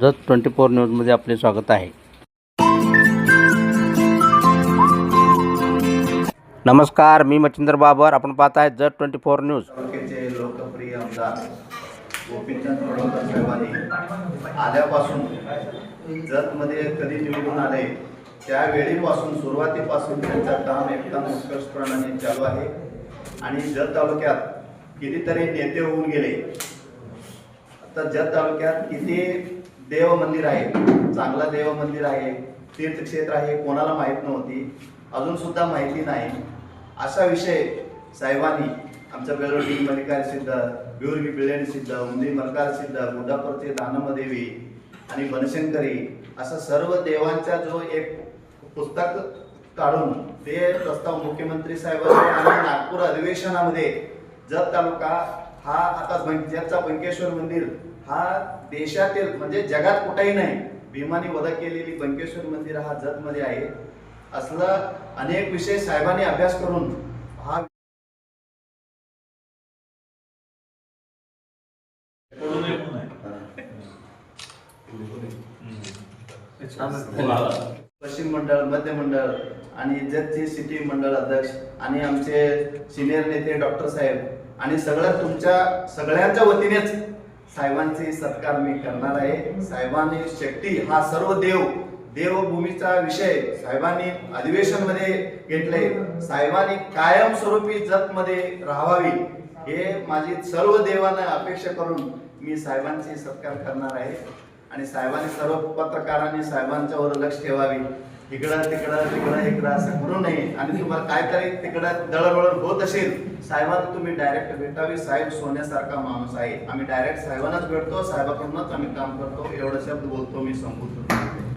Jat twenty four न्यूजमध्ये आपले स्वागत आहे. नमस्कार मी मच्छिंद्र बाबर. आपण पाहत आहे जत ट्वेंटी फोर न्यूज. लोकप्रिय आमदार गोपीचंद पडवकर साहेबांनी आल्यापासून जतमध्ये कधी निवडून आले त्यावेळीपासून सुरुवातीपासून त्यांचं काम एकदम उत्कर्षप्रमाणे चालू आहे. आणि जत तालुक्यात कितीतरी नेते होऊन गेले. आता जत तालुक्यात किती देव मंदिर आहे. चांगला देव मंदिर आहे. तीर्थक्षेत्र आहे. कोणाला माहीत नव्हती. अजून सुद्धा माहिती नाही. असा विषय साहेबांनी आमच्या बेलोटी मल्लिकार सिद्ध बिवरगी बिळेणी सिद्ध उंदी मल्कार सिद्ध गुड्डापूरचे दानमदेवी आणि बनशंकरी असं सर्व देवांचा जो एक पुस्तक काढून ते प्रस्ताव मुख्यमंत्री साहेबांनी आणि नागपूर अधिवेशनामध्ये जत तालुका हा आता जतचा बंकेश्वर मंदिर हा देशातील म्हणजे जगात कुठेही नाही भीमानी वधा केलेली बंकेश्वर मंदिर हा जतमध्ये आहे. असलं अनेक विषय साहेबांनी अभ्यास करून हा पश्चिम मंडळ मध्य मंडळ आणि जतचे सिटी मंडळ अध्यक्ष आणि आमचे सिनियर नेते डॉक्टर साहेब आणि सगळं तुमच्या सगळ्यांच्या वतीनेच साहेबांचे सत्कार मी करणार आहे. साहेबांनी शेट्टी हा सर्व देव देवभूमीचा विषय साहेबांनी अधिवेशनमध्ये घेतले साहेबांनी कायमस्वरूपी जतमध्ये राहावी हे माझी सर्व देवांना अपेक्षा करून मी साहेबांचे सत्कार करणार आहे. आणि साहेबांनी सर्व पत्रकारांनी साहेबांच्यावर लक्ष ठेवावी. इकडं तिकडं तिकडं इकडं असं करू नये. आणि तुम्हाला तरी तिकडं दळणवळण होत असेल साहेबांना तुम्ही डायरेक्ट भेटावी. साहेब सोन्यासारखा माणूस आहे. आम्ही डायरेक्ट साहेबांनाच भेटतो साहेबाकडूनच आम्ही काम करतो. एवढं शब्द बोलतो मी संबोधतो